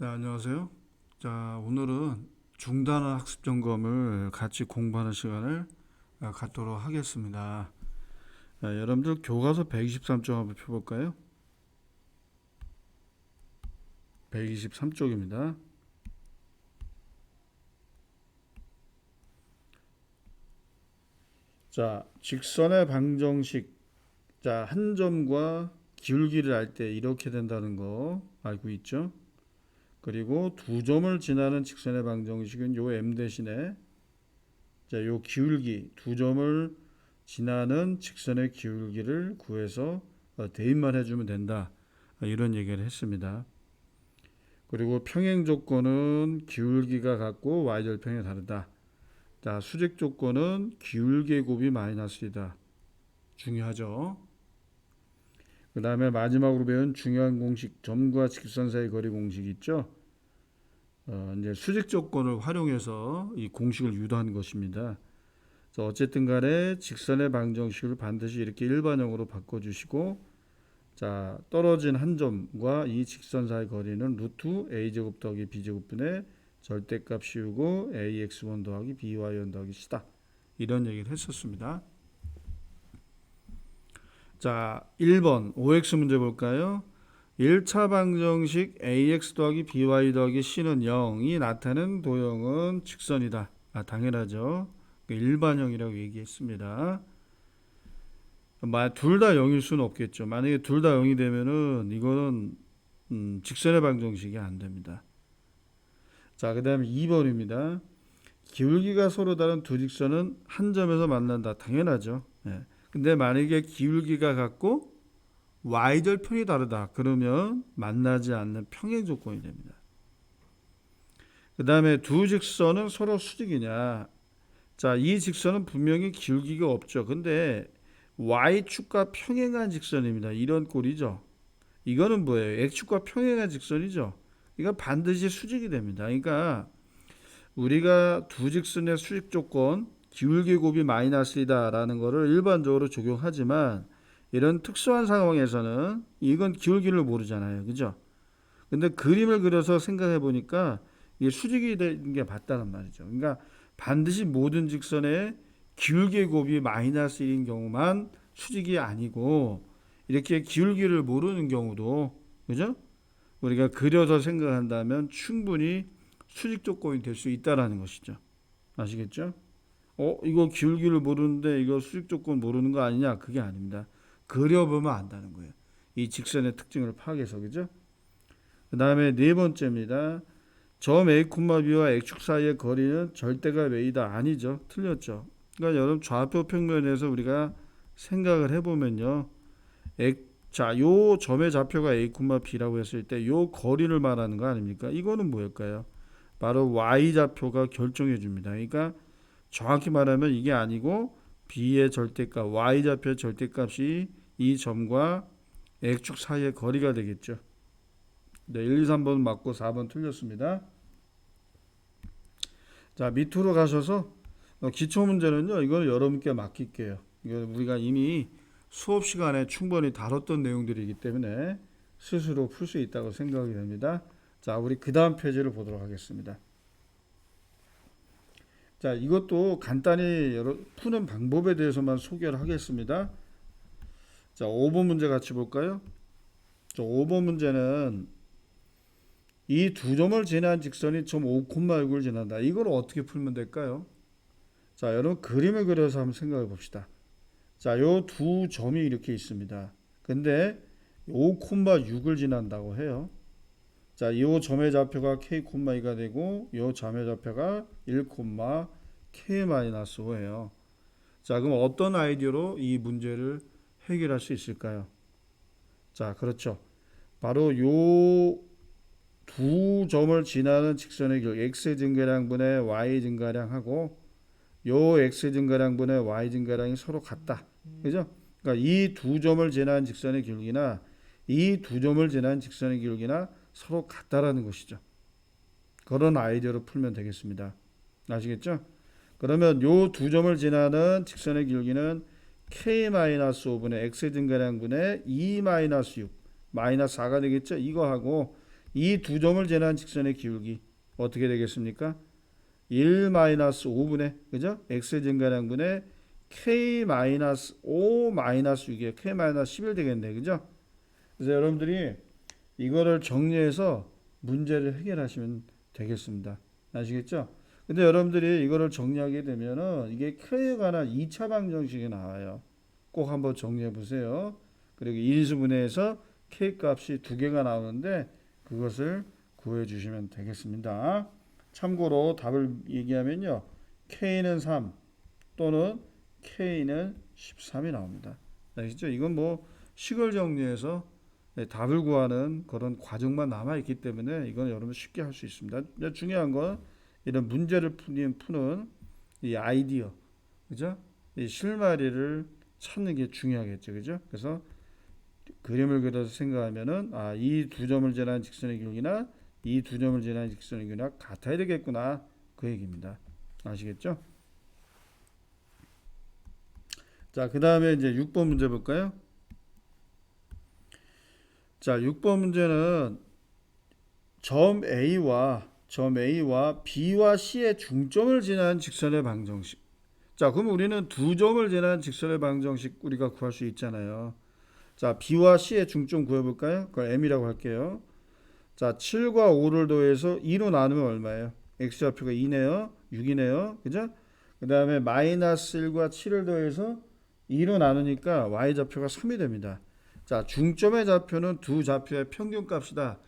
네, 안녕하세요. 자, 오늘은 중단원 학습 점검을 같이 공부하는 시간을 아, 갖도록 하겠습니다. 자, 여러분들 교과서 123쪽 한번 펴볼까요? 123쪽입니다. 자, 직선의 방정식. 자, 한 점과 기울기를 알 때 이렇게 된다는 거 알고 있죠? 그리고 두 점을 지나는 직선의 방정식은 요 m 대신에 자, 요 기울기 두 점을 지나는 직선의 기울기를 구해서 어, 대입만 해주면 된다. 어, 이런 얘기를 했습니다. 그리고 평행 조건은 기울기가 같고 y절평이 다르다. 자, 수직 조건은 기울기의 곱이 마이너스 1이다. 중요하죠. 그 다음에 마지막으로 배운 중요한 공식 점과 직선 사이 거리 공식 있죠. 어, 이제 수직 조건을 활용해서 이 공식을 유도한 것입니다. 그래서 어쨌든 간에 직선의 방정식을 반드시 이렇게 일반형으로 바꿔주시고 자 떨어진 한 점과 이 직선 사이 거리는 루트 a 제곱 더하기 b 제곱분의 절대값 씌우고 ax1 더하기 by1 더하기 c다 이런 얘기를 했었습니다. 자, 1번 OX 문제 볼까요? 1차 방정식 ax 더하기 by 더하기 c는 0이 나타내는 도형은 직선이다. 아, 당연하죠. 일반형이라고 얘기했습니다. 둘 다 0일 수는 없겠죠. 만약에 둘 다 0이 되면은 이거는 음, 직선의 방정식이 안 됩니다. 자, 그 다음에 2번입니다. 기울기가 서로 다른 두 직선은 한 점에서 만난다. 당연하죠. 예. 근데 만약에 기울기가 같고 y절편이 다르다. 그러면 만나지 않는 평행 조건이 됩니다. 그 다음에 두 직선은 서로 수직이냐. 자, 이 직선은 분명히 기울기가 없죠. 근데 y축과 평행한 직선입니다. 이런 꼴이죠. 이거는 뭐예요? x축과 평행한 직선이죠. 이거 반드시 수직이 됩니다. 그러니까 우리가 두 직선의 수직 조건 기울기 곱이 마이너스이다 라는 것을 일반적으로 적용하지만 이런 특수한 상황에서는 이건 기울기를 모르잖아요. 그죠? 근데 그림을 그려서 생각해 보니까 이게 수직이 되는 게 맞다는 말이죠. 그러니까 반드시 모든 직선의 기울기 곱이 마이너스 1인 경우만 수직이 아니고 이렇게 기울기를 모르는 경우도 그죠? 우리가 그려서 생각한다면 충분히 수직 조건이 될 수 있다라는 것이죠. 아시겠죠? 어, 이거 기울기를 모르는데 이거 수직 조건 모르는 거 아니냐? 그게 아닙니다. 그려보면 안다는 거예요. 이 직선의 특징을 파악해서 그죠? 그 다음에 네 번째입니다. 점 A, B와 X축 사이의 거리는 절대가 왜이다 아니죠? 틀렸죠. 그러니까 여러분 좌표 평면에서 우리가 생각을 해보면요. X, 자, 요 점의 좌표가 A, B라고 했을 때 요 거리를 말하는 거 아닙니까? 이거는 뭐일까요? 바로 Y 좌표가 결정해 줍니다. 그러니까 정확히 말하면 이게 아니고 B의 절대값, Y 좌표의 절대값이 이 점과 X축 사이의 거리가 되겠죠. 네, 1, 2, 3번 맞고 4번 틀렸습니다. 자, 밑으로 가셔서 어, 기초 문제는요. 이거는 여러분께 맡길게요. 이거 우리가 이미 수업 시간에 충분히 다뤘던 내용들이기 때문에 스스로 풀 수 있다고 생각이 됩니다. 자, 우리 그 다음 페이지를 보도록 하겠습니다. 자, 이것도 간단히 여러, 푸는 방법에 대해서만 소개를 하겠습니다. 자, 5번 문제 같이 볼까요? 자, 5번 문제는 이 두 점을 지난 직선이 점 5,6을 지난다. 이걸 어떻게 풀면 될까요? 자, 여러분 그림을 그려서 한번 생각해 봅시다. 자, 요 두 점이 이렇게 있습니다. 근데 5,6을 지난다고 해요. 자, 이 점의 좌표가 k,2가 되고 이 점의 좌표가 1, k-5예요. 자, 그럼 어떤 아이디어로 이 문제를 해결할 수 있을까요? 자, 그렇죠. 바로 요 두 점을 지나는 직선의 길 x 증가량분의 y 증가량하고 요 x 증가량분의 y 증가량이 서로 같다. 그죠? 그러니까 이 두 점을 지나는 직선의 길기나 이 두 점을 지나는 직선의 길기나 서로 같다라는 것이죠. 그런 아이디어로 풀면 되겠습니다. 아시겠죠? 그러면 요 두 점을 지나는 직선의 길기는 k-5분의 x 증가량분의 2-6 마이너스 4가 되겠죠? 이거하고 이 두 점을 지난 직선의 기울기 어떻게 되겠습니까? 1 마이너스 5분의 그죠? x 증가량분의 k 마이너스 5 마이너스 6이에요. k 마이너스 11 되겠네. 그죠? 그래서 여러분들이 이거를 정리해서 문제를 해결하시면 되겠습니다. 아시겠죠? 근데 여러분들이 이거를 정리하게 되면은 이게 k에 관한 2차 방정식이 나와요. 꼭 한번 정리해 보세요. 그리고 인수분해에서 k 값이 두 개가 나오는데 그것을 구해 주시면 되겠습니다. 참고로 답을 얘기하면요. k는 3 또는 k는 13이 나옵니다. 아시죠? 이건 뭐 식을 정리해서 네, 답을 구하는 그런 과정만 남아 있기 때문에 이건 여러분 쉽게 할 수 있습니다. 중요한 건 이런 문제를 푸는, 이 아이디어, 그죠? 이 실마리를 찾는 게 중요하겠죠, 그죠? 그래서 그림을 그려서 생각하면은 아, 이 두 점을 지나는 직선의 길이나 이 두 점을 지나는 직선의 길이나 같아야 되겠구나 그 얘기입니다. 아시겠죠? 자, 그 다음에 이제 6번 문제 볼까요? 자, 6번 문제는 점 A와 점 A와 B와 C의 중점을 지나는 직선의 방정식. 자, 그럼 우리는 두 점을 지나는 직선의 방정식 우리가 구할 수 있잖아요. 자, B와 C의 중점 구해볼까요? 그걸 M이라고 할게요. 자, 7과 5를 더해서 2로 나누면 얼마예요? X좌표가 2네요. 6이네요. 그죠? 그 다음에 마이너스 1과 7을 더해서 2로 나누니까 Y좌표가 3이 됩니다. 자, 중점의 좌표는 두 좌표의 평균값이다.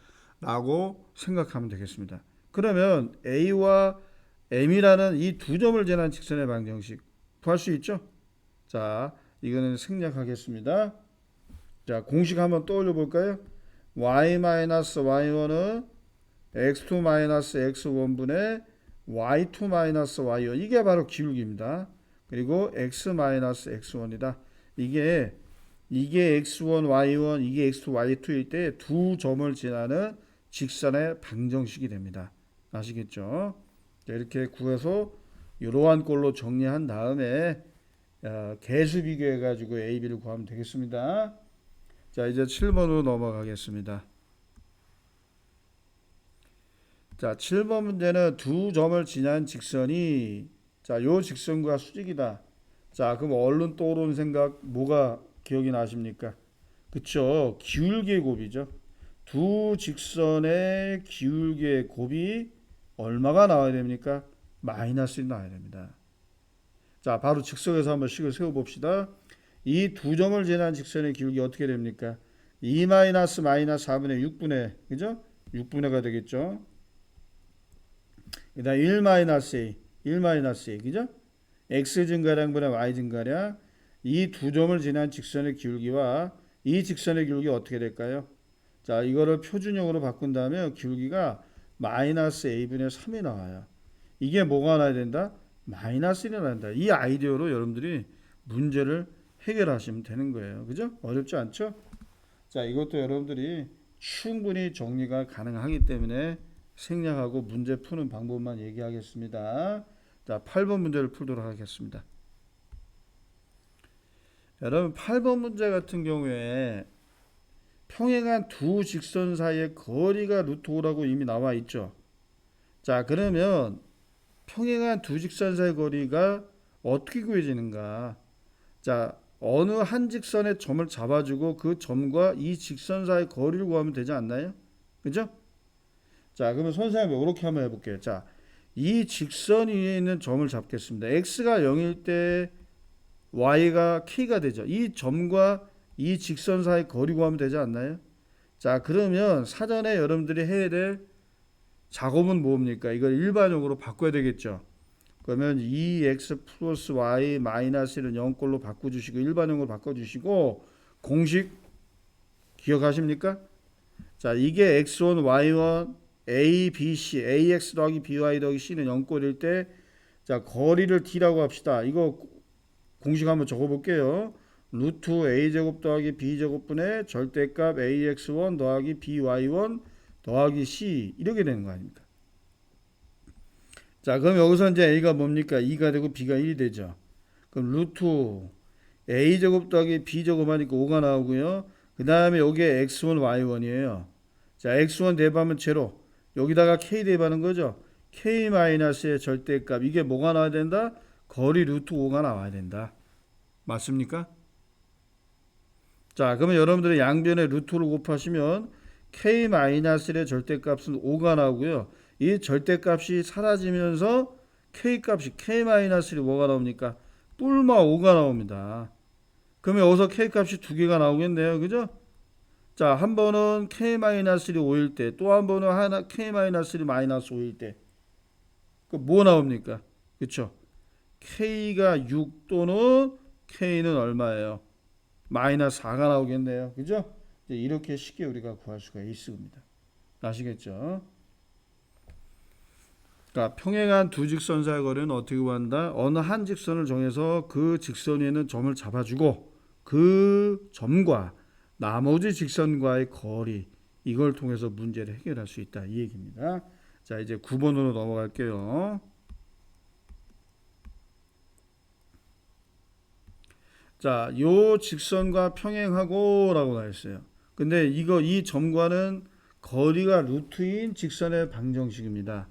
라고 생각하면 되겠습니다. 그러면 A와 M이라는 이 두 점을 지난 직선의 방정식 구할 수 있죠? 자, 이거는 생략하겠습니다. 자, 공식 한번 떠올려 볼까요? y-y1은 x2-x1분의 y2-y1 이게 바로 기울기입니다. 그리고 x-x1이다. 이게 이게 x1, y1, 이게 x2, y2일 때 두 점을 지나는 직선의 방정식이 됩니다. 아시겠죠? 자, 이렇게 구해서 이러한 꼴로 정리한 다음에 어, 개수 비교해 가지고 A, B를 구하면 되겠습니다. 자, 이제 7번으로 넘어가겠습니다. 자, 7번 문제는 두 점을 지난 직선이 자, 요 직선과 수직이다. 자, 그럼 얼른 떠오르는 생각 뭐가 기억이 나십니까? 그쵸? 기울기의 곱이죠. 두 직선의 기울기의 곱이 얼마가 나와야 됩니까? 마이너스 1 나와야 됩니다. 자, 바로 직선에서 한번 식을 세워 봅시다. 이 두 점을 지난 직선의 기울기 어떻게 됩니까? 2 마이너스 마이너스 4분의 6분의 그죠? 6분의가 되겠죠. 그다음 1 마이너스 a 1 마이너스 a 그죠? x 증가량분의 y 증가량 이 두 점을 지난 직선의 기울기와 이 직선의 기울기 어떻게 될까요? 자, 이거를 표준형으로 바꾼다면 기울기가 마이너스 a분의 3이 나와요. 이게 뭐가 나야 된다? 마이너스 1이 나야 된다. 이 아이디어로 여러분들이 문제를 해결하시면 되는 거예요. 그죠? 어렵지 않죠? 자, 이것도 여러분들이 충분히 정리가 가능하기 때문에 생략하고 문제 푸는 방법만 얘기하겠습니다. 자, 8번 문제를 풀도록 하겠습니다. 여러분 8번 문제 같은 경우에 평행한 두 직선 사이의 거리가 루트 5라고 이미 나와 있죠. 자, 그러면 평행한 두 직선 사이의 거리가 어떻게 구해지는가? 자, 어느 한 직선의 점을 잡아주고 그 점과 이 직선 사이의 거리를 구하면 되지 않나요? 그죠? 자, 그러면 선생님 이렇게 한번 해볼게요. 자, 이 직선 위에 있는 점을 잡겠습니다. x가 0일 때 y가 k가 되죠. 이 점과 이 직선 사이 거리 구하면 되지 않나요? 자, 그러면 사전에 여러분들이 해야 될 작업은 뭡니까? 이걸 일반적으로 바꿔야 되겠죠. 그러면 2x 플러스 y 마이너스는 0꼴로 바꿔주시고 일반형으로 바꿔주시고 공식 기억하십니까? 자, 이게 x1, y1, a, b, c, ax 더하기 by 더하기 c는 0꼴일 때, 자, 거리를 d라고 합시다. 이거 공식 한번 적어볼게요. 루트 a제곱 더하기 b제곱분의 절대값 ax1 더하기 by1 더하기 c 이렇게 되는 거 아닙니까? 자, 그럼 여기서 이제 a가 뭡니까? 2가 되고 b가 1이 되죠. 그럼 루트 a제곱 더하기 b제곱 하니까 5가 나오고요. 그 다음에 여기에 x1, y1이에요. 자, x1 대입하면 제로. 여기다가 k 대입하는 거죠. k-의 절대값. 이게 뭐가 나와야 된다? 거리 루트 5가 나와야 된다. 맞습니까? 자, 그러면 여러분들이 양변에 루트를 곱하시면 k-의 절대값은 5가 나오고요. 이 절대값이 사라지면서 k값이 k-이 뭐가 나옵니까? 뿔마 5가 나옵니다. 그러면 여기서 k값이 두 개가 나오겠네요. 그죠? 자, 한 번은 k-1이 5일 때, 또 한 번은 하나 k-1이 마이너스 5일 때. 그 뭐 나옵니까? 그쵸? k가 6 또는 k는 얼마예요? 마이너스 4가 나오겠네요. 그죠? 이렇게 쉽게 우리가 구할 수가 있습니다. 아시겠죠? 그러니까 평행한 두 직선 사이 거리는 어떻게 구한다? 어느 한 직선을 정해서 그 직선 위에는 점을 잡아주고 그 점과 나머지 직선과의 거리 이걸 통해서 문제를 해결할 수 있다 이 얘기입니다. 자 이제 9번으로 넘어갈게요. 자, 요 직선과 평행하고라고 나 있어요. 근데 이거 이 점과는 거리가 루트인 직선의 방정식입니다.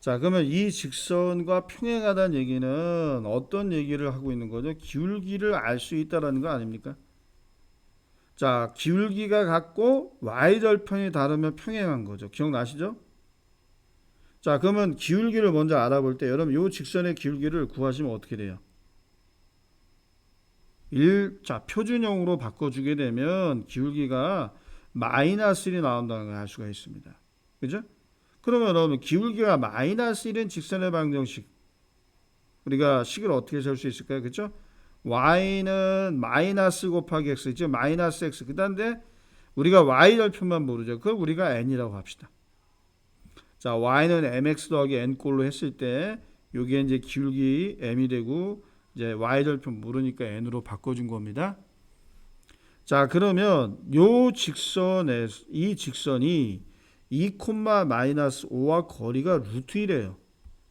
자, 그러면 이 직선과 평행하다는 얘기는 어떤 얘기를 하고 있는 거죠? 기울기를 알 수 있다라는 거 아닙니까? 자, 기울기가 같고 y절편이 다르면 평행한 거죠. 기억나시죠? 자, 그러면 기울기를 먼저 알아볼 때 여러분 요 직선의 기울기를 구하시면 어떻게 돼요? 1, 자, 표준형으로 바꿔주게 되면 기울기가 마이너스 1이 나온다는 걸 알 수가 있습니다. 그죠? 그러면 여러분 기울기가 마이너스 1인 직선의 방정식 우리가 식을 어떻게 셀수 있을까요? 그렇죠? y는 마이너스 곱하기 x 즉 마이너스 x 그 다음에 우리가 y 절편만 모르죠. 그걸 우리가 n이라고 합시다. 자 y는 mx 더하기 n 꼴로 했을 때 요게 이제 기울기 m이 되고 이제 y 절편 모르니까 n으로 바꿔준 겁니다. 자 그러면 요 직선에 이 직선이 2 콤마 마이너스 5와 거리가 루트 1이에요.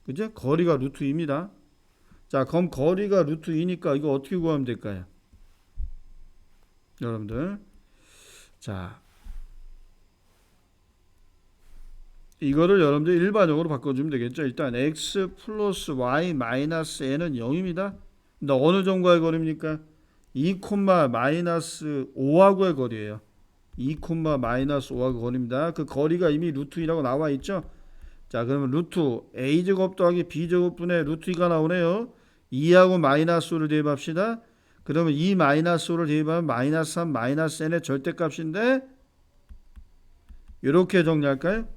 그죠? 거리가 루트 2입니다. 자, 그럼 거리가 루트 2니까 이거 어떻게 구하면 될까요? 여러분들. 자. 이거를 여러분들 일반적으로 바꿔주면 되겠죠. 일단 x 플러스 y 마이너스 n은 0입니다. 근데 어느 정도의 거리입니까? 2 콤마 마이너스 5하고의 거리예요. 2 콤마 마이너스 5가 거리입니다. 그 거리가 이미 루트 2라고 나와 있죠. 자 그러면 루트 a 제곱 더하기 b 제곱분의 루트 2가 나오네요. 2하고 마이너스 5를 대입합시다. 그러면 2 마이너스 5를 대입하면 마이너스 3 마이너스 n의 절대값인데 이렇게 정리할까요?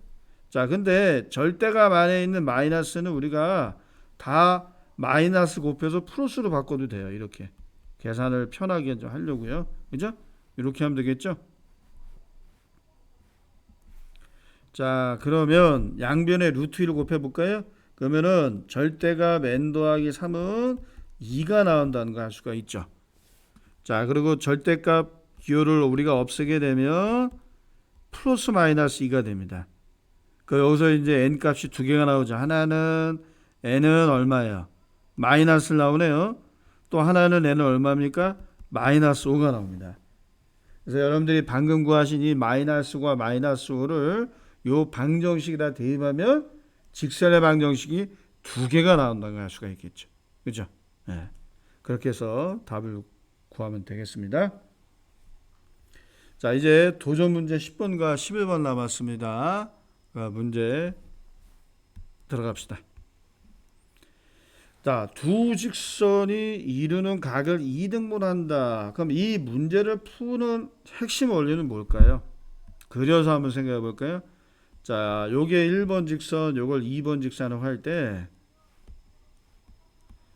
자 근데 절대값 안에 있는 마이너스는 우리가 다 마이너스 곱해서 플러스로 바꿔도 돼요. 이렇게 계산을 편하게 좀 하려고요. 그죠? 이렇게 하면 되겠죠? 자, 그러면 양변에 루트 1을 곱해 볼까요? 그러면은 절대값 n 더하기 3은 2가 나온다는 걸 알 수가 있죠. 자, 그리고 절대값 기호를 우리가 없애게 되면 플러스 마이너스 2가 됩니다. 그 여기서 이제 n 값이 두 개가 나오죠. 하나는 n은 얼마예요? 마이너스 나오네요. 또 하나는 n은 얼마입니까? 마이너스 5가 나옵니다. 그래서 여러분들이 방금 구하신 이 마이너스과 마이너스 5를 요 방정식에다 대입하면 직선의 방정식이 두 개가 나온다고 할 수가 있겠죠. 그죠? 네. 그렇게 해서 답을 구하면 되겠습니다. 자, 이제 도전 문제 10번과 11번 남았습니다. 문제 들어갑시다. 자, 두 직선이 이루는 각을 2등분한다. 그럼 이 문제를 푸는 핵심 원리는 뭘까요? 그려서 한번 생각해 볼까요? 자, 요게 1번 직선, 요걸 2번 직선을 할 때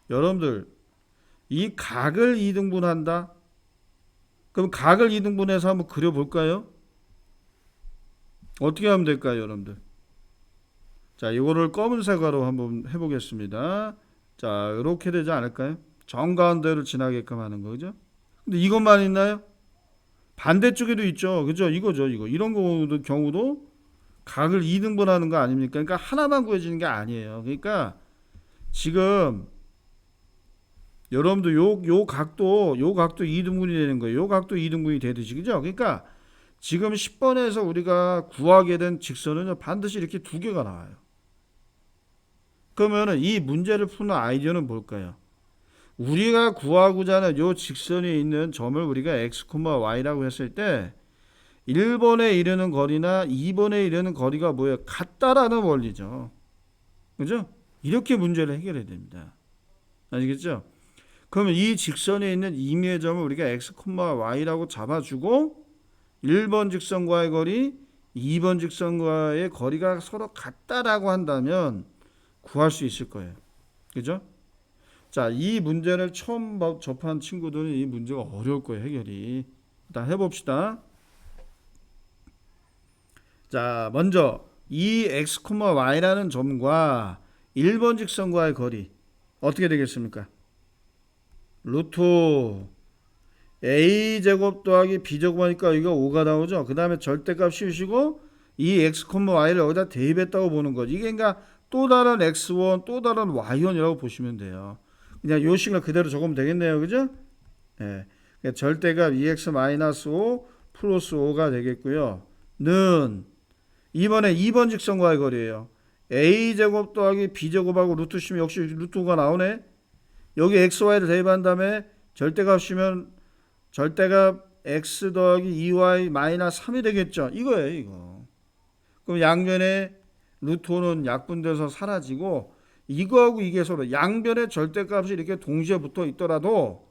여러분들 이 각을 2등분한다. 그럼 각을 2등분해서 한번 그려 볼까요? 어떻게 하면 될까요, 여러분들? 자, 이거를 검은색으로 한번 해 보겠습니다. 자, 이렇게 되지 않을까요? 정가운데를 지나게끔 하는 거죠. 근데 이것만 있나요? 반대쪽에도 있죠. 그죠? 이거죠, 이거. 이런 경우도, 경우도 각을 2등분하는 거 아닙니까? 그러니까 하나만 구해지는 게 아니에요. 그러니까 지금 여러분도 요, 요 각도, 요 각도 2등분이 되는 거예요. 요 각도 2등분이 되듯이. 그죠? 그러니까 지금 10번에서 우리가 구하게 된 직선은요 반드시 이렇게 두 개가 나와요. 그러면은 이 문제를 푸는 아이디어는 뭘까요? 우리가 구하고자 하는 요 직선이 있는 점을 우리가 x, y라고 했을 때 1번에 이르는 거리나 2번에 이르는 거리가 뭐예요? 같다라는 원리죠. 그죠? 이렇게 문제를 해결해야 됩니다. 아시겠죠? 그러면 이 직선에 있는 임의의 점을 우리가 x, y라고 잡아주고 1번 직선과의 거리, 2번 직선과의 거리가 서로 같다라고 한다면 구할 수 있을 거예요. 그죠? 자, 이 문제를 처음 봐- 접한 친구들은 이 문제가 어려울 거예요, 해결이. 일단 해봅시다. 자, 먼저 이 x, y라는 점과 1번 직선과의 거리 어떻게 되겠습니까? 루트 a 제곱 더하기 b 제곱하니까 이거 5가 나오죠. 그 다음에 절대값 씌우시고 이 x, y를 여기다 대입했다고 보는 거지. 이게 그러니까 또 다른 x1, 또 다른 y1이라고 보시면 돼요. 그냥 요 식을 그대로 적으면 되겠네요. 그죠? 예. 그러니까 절대값 2x-5 플러스 5가 되겠고요. 는 이번에 2번 직선과의 거리예요. a 제곱 더하기 b 제곱하고 루트 시면 역시 루트 5가 나오네. 여기 x, y를 대입한 다음에 절대값 시면 절대값 x 더하기 2y 마이너스 3이 되겠죠. 이거예요, 이거. 그럼 양변에 루트 5는 약분돼서 사라지고 이거하고 이게 서로 양변의 절대값이 이렇게 동시에 붙어 있더라도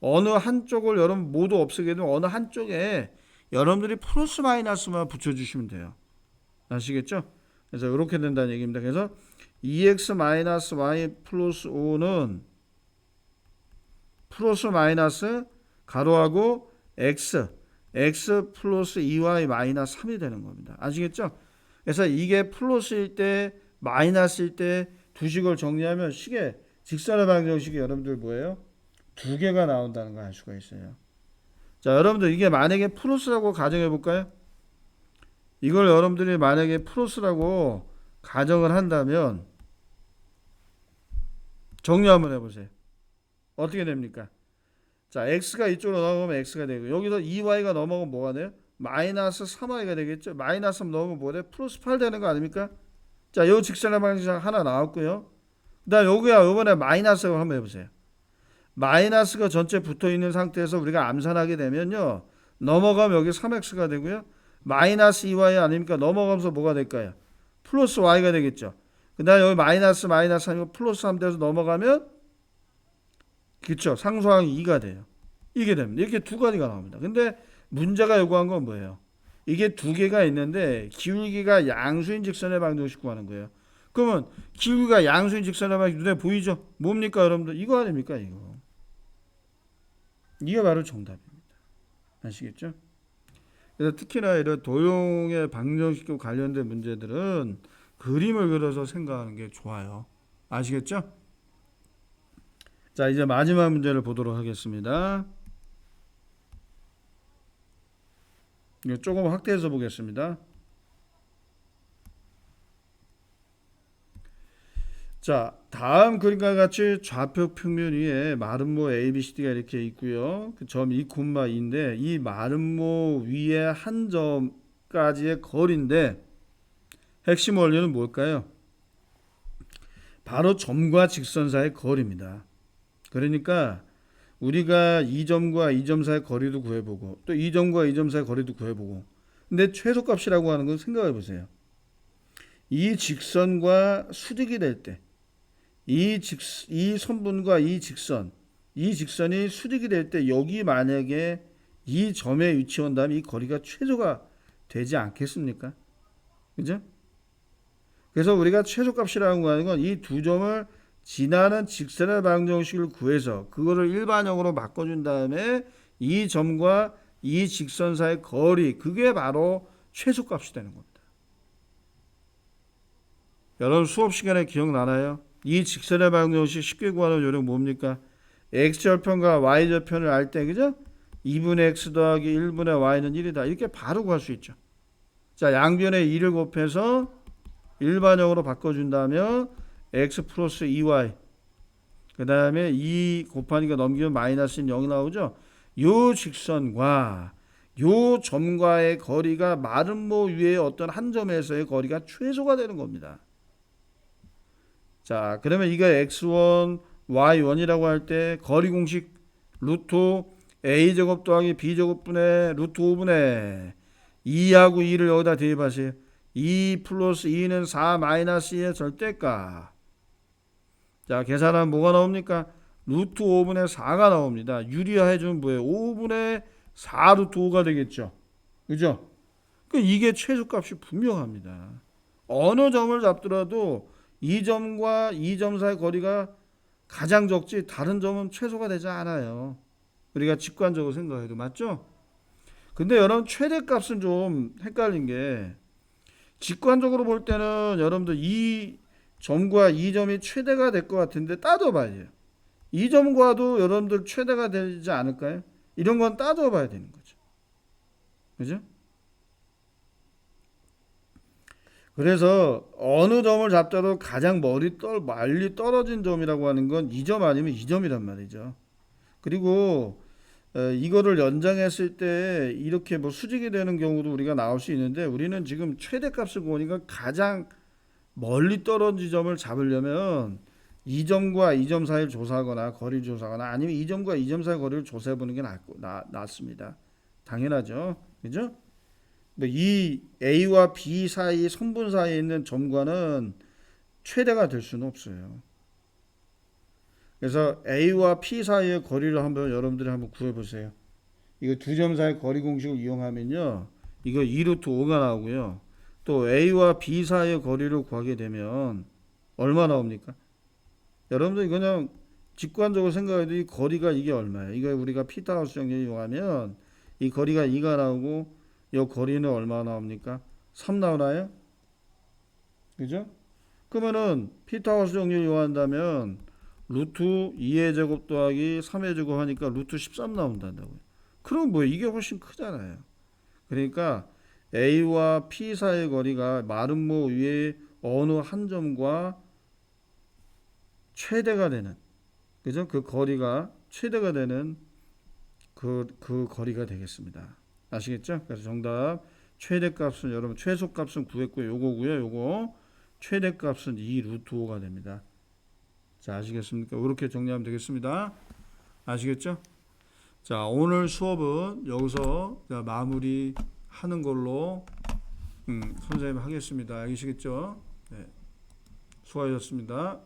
어느 한쪽을 여러분 모두 없애게 되면 어느 한쪽에 여러분들이 플러스 마이너스만 붙여주시면 돼요. 아시겠죠? 그래서 이렇게 된다는 얘기입니다. 그래서 2x 마이너스 y 플러스 5는 플러스 마이너스 가로하고 x x 플러스 2y 마이너스 3이 되는 겁니다. 아시겠죠? 그래서 이게 플러스일 때 마이너스일 때 두 식을 정리하면 식의 직선의 방정식이 여러분들 뭐예요? 두 개가 나온다는 걸 알 수가 있어요. 자, 여러분들 이게 만약에 플러스라고 가정해 볼까요? 이걸 여러분들이 만약에 플러스라고 가정을 한다면 정리 한번 해보세요. 어떻게 됩니까? 자, x가 이쪽으로 넘어가면 x가 되고 여기서 2y가 넘어가면 뭐가 돼요? 마이너스 3y가 되겠죠. 마이너스 3 넘으면 뭐래? 플러스 8 되는 거 아닙니까? 자, 요 직선의 방식 하나 나왔고요. 그다음 여기야 이번에 마이너스를 한번 해보세요. 마이너스가 전체 붙어 있는 상태에서 우리가 암산하게 되면요. 넘어가면 여기 3x가 되고요. 마이너스 2y 아닙니까? 넘어가면서 뭐가 될까요? 플러스 y가 되겠죠. 그 다음 여기 마이너스 마이너스 아니고 플러스 3 돼서 넘어가면 그렇죠. 상수항이 2가 돼요. 이게 됩니다. 이렇게 두 가지가 나옵니다. 근데 문제가 요구한 건 뭐예요? 이게 두 개가 있는데 기울기가 양수인 직선의 방정식 구하는 거예요. 그러면 기울기가 양수인 직선의 방정식 눈에 보이죠? 뭡니까 여러분들? 이거 아닙니까 이거? 이게 바로 정답입니다. 아시겠죠? 그래서 특히나 이런 도형의 방정식과 관련된 문제들은 그림을 그려서 생각하는 게 좋아요. 아시겠죠? 자, 이제 마지막 문제를 보도록 하겠습니다. 이거 조금 확대해서 보겠습니다. 자, 다음 그림과 같이 좌표 평면 위에 마름모 A, B, C, D가 이렇게 있고요. 그 점 2,2인데 이 마름모 위에 한 점까지의 거리인데 핵심 원리는 뭘까요? 바로 점과 직선 사이의 거리입니다. 그러니까 우리가 이 점과 이 점 사이의 거리도 구해보고 또 이 점과 이 점 사이의 거리도 구해보고 근데 최소값이라고 하는 건 생각해 보세요. 이 직선과 수직이 될 때 이 직, 이 선분과 이 직선, 이 직선이 수직이 될 때 여기 만약에 이 점에 위치한다면 이 거리가 최소가 되지 않겠습니까? 그죠? 그래서 우리가 최소값이라고 하는 건 이 두 점을 지나는 직선의 방정식을 구해서 그거를 일반형으로 바꿔준 다음에 이 점과 이 직선 사이의 거리 그게 바로 최소값이 되는 겁니다. 여러분 수업 시간에 기억나나요? 이 직선의 방정식 쉽게 구하는 요령 뭡니까? x절편과 y절편을 알 때 그죠? 2분의 x 더하기 1분의 y는 1이다. 이렇게 바로 구할 수 있죠. 자, 양변에 2를 곱해서 일반형으로 바꿔준다면 x 플러스 2y 그 다음에 2 곱하니까 넘기면 마이너스 0이 나오죠. 요 직선과 요 점과의 거리가 마름모 위의 어떤 한 점에서의 거리가 최소가 되는 겁니다. 자, 그러면 이거 x1, y1이라고 할 때 거리 공식 루트 a 제곱 더하기 b 제곱분의 루트 5분의 2하고 2를 여기다 대입하세요. 2 플러스 2는 4 마이너스 2의 절대값. 자, 계산하면 뭐가 나옵니까? 루트 5분의 4가 나옵니다. 유리화해주면 뭐예요? 5분의 4 루트 5가 되겠죠. 그죠? 그 이게 최소값이 분명합니다. 어느 점을 잡더라도 이 점과 이 점 사이 거리가 가장 적지 다른 점은 최소가 되지 않아요. 우리가 직관적으로 생각해도 맞죠? 근데 여러분 최대값은 좀 헷갈린 게 직관적으로 볼 때는 여러분들 이 점과 이 점이 최대가 될 것 같은데 따져봐야 돼요. 이 점과도 여러분들 최대가 되지 않을까요? 이런 건 따져봐야 되는 거죠. 그죠? 그래서 어느 점을 잡더라도 가장 머리 떨 멀리 떨어진 점이라고 하는 건이점 아니면 이 점이란 말이죠. 그리고 어, 이거를 연장했을 때 이렇게 뭐 수직이 되는 경우도 우리가 나올 수 있는데 우리는 지금 최대값을 보니까 가장 멀리 떨어진 점을 잡으려면 이 점과 이점 사이를 조사하거나 거리를 조사하거나 아니면 이 점과 이점 사이 거리를 조사해 보는 게 낫고 나, 낫습니다. 당연하죠. 그죠? 뭐이 A와 B 사이 선분 사이에 있는 점과는 최대가 될 수는 없어요. 그래서 A와 P 사이의 거리를 한번 여러분들이 한번 구해 보세요. 이거 두 점 사이 거리 공식을 이용하면요. 이거 2루트 5가 나오고요. 또 A와 B 사이의 거리를 구하게 되면 얼마 나옵니까? 여러분들 그냥 직관적으로 생각해도 이 거리가 이게 얼마예요? 이거 우리가 피타고라스 정리를 이용하면 이 거리가 2가 나오고 이 거리는 얼마 나옵니까? 3 나오나요? 그죠? 그러면은 피타고라스 정리를 이용한다면 루트 2의 제곱 더하기 3의 제곱 하니까 루트 13 나온다고요. 그럼 뭐 이게 훨씬 크잖아요. 그러니까 A와 P 사이의 거리가 마름모 위에 어느 한 점과 최대가 되는 그죠? 그 거리가 최대가 되는 그, 그 거리가 되겠습니다. 아시겠죠? 그래서 정답 최대값은 여러분 최소값은 구했고요. 요거고요. 요거 최대값은 2 루트 5가 됩니다. 자, 아시겠습니까? 이렇게 정리하면 되겠습니다. 아시겠죠? 자, 오늘 수업은 여기서 자, 마무리 하는 걸로 음, 선생님 하겠습니다. 알겠시겠죠? 네. 수고하셨습니다.